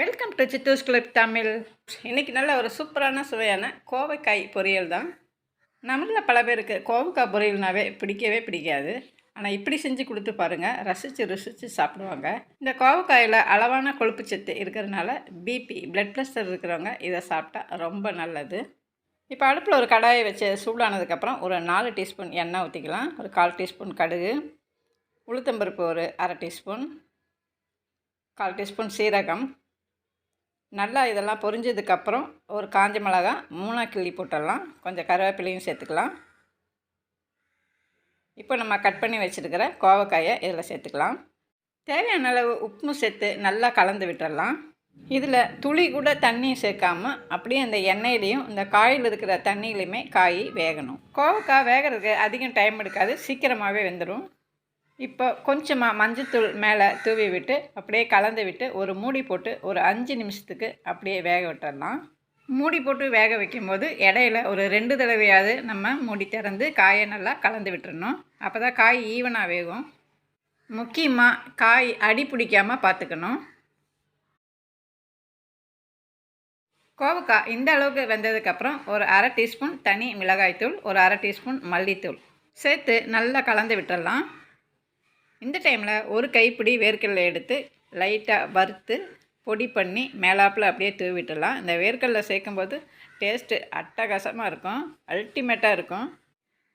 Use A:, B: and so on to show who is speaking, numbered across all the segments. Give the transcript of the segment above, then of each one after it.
A: Welcome to Chithu's club Tamil இன்றைக்கி நல்ல ஒரு சூப்பரான சுவையான கோவைக்காய் பொரியல் தான். நம்மளில் பல பேருக்கு கோவைக்காய் பொரியல்னாவே பிடிக்கவே பிடிக்காது. ஆனால் இப்படி செஞ்சு கொடுத்து பாருங்கள் ரசித்து ருசித்து சாப்பிடுவாங்க. இந்த கோவைக்காயில் அளவான கொழுப்பு சத்து இருக்கிறதுனால பிபி பிளட் ப்ரெஷர் இருக்கிறவங்க இதை சாப்பிட்டா ரொம்ப நல்லது. இப்போ அடுப்பில் ஒரு கடாயை வச்சு சூடானதுக்கப்புறம் ஒரு நாலு டீஸ்பூன் எண்ணெய் ஊற்றிக்கலாம் ஒரு கால் டீஸ்பூன் கடுகு உளுத்தம்பருப்பு ஒரு அரை டீஸ்பூன் கால் டீஸ்பூன் சீரகம் நல்லா இதெல்லாம் பொரிஞ்சதுக்கப்புறம் ஒரு காஞ்ச மிளகா மூணாக கிள்ளி போட்டுடலாம். கொஞ்சம் கருவேப்பிலையும் சேர்த்துக்கலாம். இப்போ நம்ம கட் பண்ணி வச்சுருக்கிற கோவக்காயை இதில் சேர்த்துக்கலாம். தேவையான அளவு உப்பும் சேர்த்து நல்லா கலந்து விட்டுடலாம். இதில் துளி கூட தண்ணி சேர்க்காமல் அப்படியே அந்த எண்ணெயிலையும் இந்த காயில் இருக்கிற தண்ணியிலையுமே காய் வேகணும். கோவக்காய் வேகிறதுக்கு அதிகம் டைம் எடுக்காது சீக்கிரமாகவே வெந்துடும் இப்போ கொஞ்சமாக மஞ்சத்தூள் மேலே தூவி விட்டு அப்படியே கலந்து விட்டு ஒரு மூடி போட்டு ஒரு அஞ்சு நிமிஷத்துக்கு அப்படியே வேக விட்டுடலாம் மூடி போட்டு வேக வைக்கும்போது இடையில ஒரு ரெண்டு தடவையாவது நம்ம மூடி திறந்து காயை நல்லா கலந்து விட்டுறணும். அப்போ தான் காய் ஈவனாக வேகும். முக்கியமாக காய் அடி பிடிக்காமல் பார்த்துக்கணும். கோவக்காய் இந்த அளவுக்கு வெந்ததுக்கப்புறம் ஒரு அரை டீஸ்பூன் தனி மிளகாய்த்தூள் ஒரு அரை டீஸ்பூன் மல்லித்தூள். சேர்த்து நல்லா கலந்து விட்டுடலாம் இந்த டைமில் ஒரு கைப்பிடி வேர்க்கடலை எடுத்து லைட்டாக வறுத்து பொடி பண்ணி மேலாப்பில் அப்படியே தூவி விட்டுடலாம் இந்த வேர்க்கடலை சேர்க்கும்போது டேஸ்ட்டு அட்டகாசமாக இருக்கும். அல்டிமேட்டாக இருக்கும்.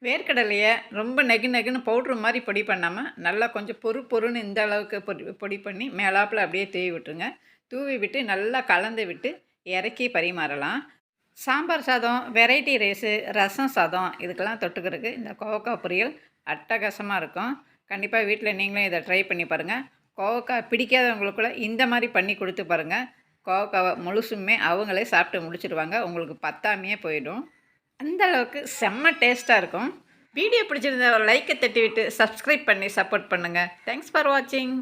A: வேர்க்கடலையை ரொம்ப நெகு நெகுன்னு பவுட்ரு மாதிரி பொடி பண்ணாமல் நல்லா கொஞ்சம் பொறு பொறுன்னு இந்த அளவுக்கு பொடி பொடி பண்ணி மேலாப்பில் அப்படியே தூவி விட்டுருங்க. தூவி விட்டு நல்லா கலந்து விட்டு இறக்கி பரிமாறலாம். சாம்பார் சாதம் வெரைட்டி ரைஸு ரசம் சாதம் இதுக்கெல்லாம் தொட்டுக்கிறதுக்கு இந்த கோவக்காய் பொரியல் அட்டகாசமாக இருக்கும். கண்டிப்பாக வீட்டில் நீங்களும் இதை ட்ரை பண்ணி பாருங்கள் கோவக்காய் பிடிக்காதவங்களுக்குள்ள இந்த மாதிரி பண்ணி கொடுத்து பாருங்கள் கோவக்காவை முழுசுமே அவங்களே சாப்பிட்டு முடிச்சிடுவாங்க உங்களுக்கு பத்தாமையே போயிடும். அந்தளவுக்கு செம்ம டேஸ்ட்டாக இருக்கும். வீடியோ பிடிச்சிருந்த ஒரு லைக்கை தட்டி விட்டு சப்ஸ்கிரைப் பண்ணி சப்போர்ட் பண்ணுங்கள் தேங்க்ஸ் ஃபார் வாட்சிங்